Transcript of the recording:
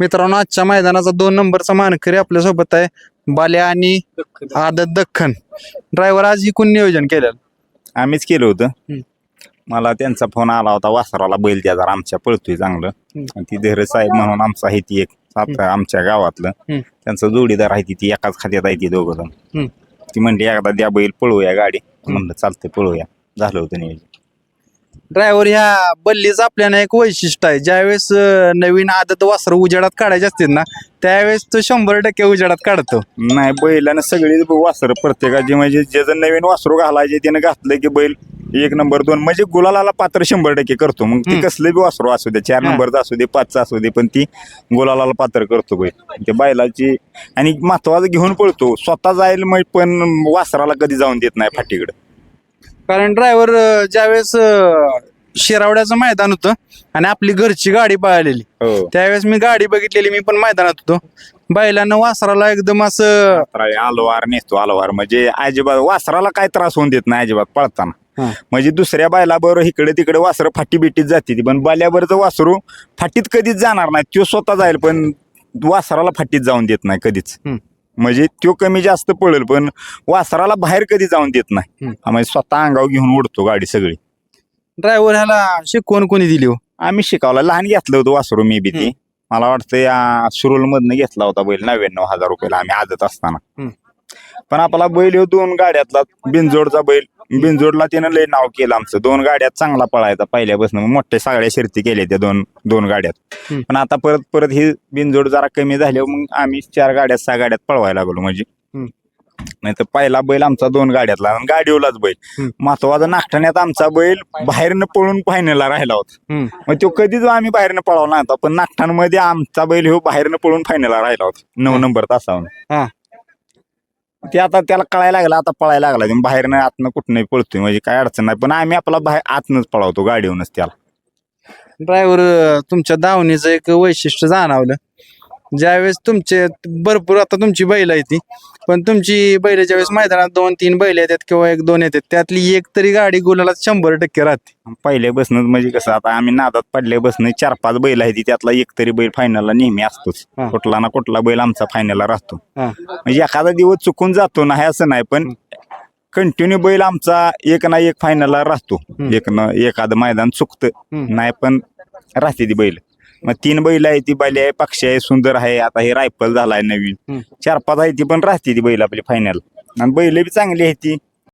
मित्रांनो आजच्या मैदानाचा दोन नंबरचा मानकरी आपल्यासोबत आहे बाल्या आणि आदत दख्खन. ड्रायव्हर आज कोण नियोजन केलेलं? आम्हीच केलं होतं. मला त्यांचा फोन आला होता वासराला बैल द्या जरा आमच्या पळतोय चांगलं. आणि ती धैर्य साहेब म्हणून आमचा आहे ती एक सात आमच्या गावातलं. त्यांचं जोडीदार आहे ती ती एकाच खात्यात आहे ती दोघं जण. ती म्हणली एकदा द्या बैल पळूया गाडी. म्हणलं चालतंय पळूया. झालं होतं नियोजन. ड्रायव्हर ह्या बल्लीचं आपल्याला एक वैशिष्ट्य आहे. ज्यावेळेस अं, नवीन आदत वासर उजेडात काढायचे असतील ना त्यावेळेस तो शंभर टक्के उजेडात काढतो. नाही बैलानं सगळी वासर प्रत्येकाची म्हणजे जे जर नवीन वासरू घालायचे त्यानं घातलं की बैल एक नंबर दोन म्हणजे गुलालाला पात्र शंभर टक्के करतो. मग ती. कसलं बी वासरू असू दे चार हा. नंबरचा असू दे पाचचा असू दे पण ती गुलालाला पात्र करतो बैल. ते बैलाची आणि महत्वाचं घेऊन पळतो. स्वतः जाईल मग पण वासराला कधी जाऊन देत नाही फाटीकडे. कारण ड्रायव्हर ज्यावेळेस अं, शिरावड्याचं मैदान होतं आणि आपली घरची गाडी पळालेली. हो. त्यावेळेस मी गाडी बघितलेली मी पण मैदानात होतो. बैलानं वासराला एकदम असं आलोवार नेसतो आलोवार म्हणजे अजिबात वासराला काय त्रास होऊन देत नाही अजिबात पळताना. हा. म्हणजे दुसऱ्या बैलाबरोबर इकडे तिकडे वासरं फाटी बिटीत जाते ती पण बाल्याबरोबर वासरू फाटीत कधीच जाणार नाही तो स्वतः जाईल पण वासराला फाटीत जाऊन देत नाही कधीच. हम्म. म्हणजे तो कमी जास्त पळेल पण वासराला बाहेर कधी जाऊन देत नाही. हा, म्हणजे स्वतः अंगावर घेऊन उडतो गाडी सगळी ड्रायव्हर ह्याला शिकवण कोणी दिली हो आम्ही शिकावला लहान घेतलं होतं वासरू मी बी ती. मला वाटतं या सुरुल मधनं घेतला होता बैल नव्याण्णव हजार रुपयाला आम्ही आदत असताना. पण आपला बैल दोन गाड्यातला बिनजोडचा बैल बिनजोडला त्यानं लय नाव केलं आमचं दोन गाड्यात चांगला पळायचा पहिल्यापासून मोठ्या सगळ्या शर्ती केल्या त्या दोन दोन गाड्यात. पण आता परत परत ही बिनजोड जरा कमी झाल्यावर मग आम्ही चार गाड्यात सहा गाड्यात पळवायला लागलो म्हणजे. नाही तर पहिला बैल आमचा दोन गाड्यातला आणि गाडीवलाच बैल. महत्त्वाचा नागठाण्यात आमचा बैल बाहेरनं पळून फायनलला राहिला होता. मग तो कधीच आम्ही बाहेरनं पळवला नव्हता पण नागठाणमध्ये आमचा बैल ह्यो बाहेरनं पळून फायनलला राहिला होता नऊ हा. नंबर तासावर हा. ते आता त्याला कळायला लागला आता पळायला लागला ते बाहेरनं आतनं कुठनंही पळतोय म्हणजे काय अडचण नाही. पण आम्ही आपला बाहेर आतनच पळवतो गाडीवरच त्याला. ड्रायव्हर तुमच्या धावणीचं एक वैशिष्ट्य जाणवलं. ज्यावेळेस तुमचे भरपूर आता तुमची बैल आहे ती. पण तुमची बैल ज्यावेळेस मैदानात दोन तीन बैल येतात किंवा एक दोन येतात. त्यातली एक तरी गाडी गुलाला शंभर टक्के राहते. पहिले बसणं म्हणजे कसं आता आम्ही नादात पडले बसणं चार पाच बैल आहे ती. त्यातला एक तरी बैल फायनलला नेहमी असतोच. हा. कुठला ना कुठला बैल आमचा फायनलला राहतो. हा. म्हणजे एखादा दिवस चुकून जातो नाही असं नाही पण कंटिन्यू बैल आमचा एक ना एक फायनलला राहतो. हम्म. एक ना एखादं मैदान चुकतं. हम्म. नाही पण राहते ती बैल. मग तीन बैल आहे ती बैल आहे पक्षी आहे सुंदर आहे. आता हे रायफल झालाय नवीन. हम्म. चार पाच आहे ती पण राहते ती बैल आपली फायनल आणि बैल बी चांगली आहे ती.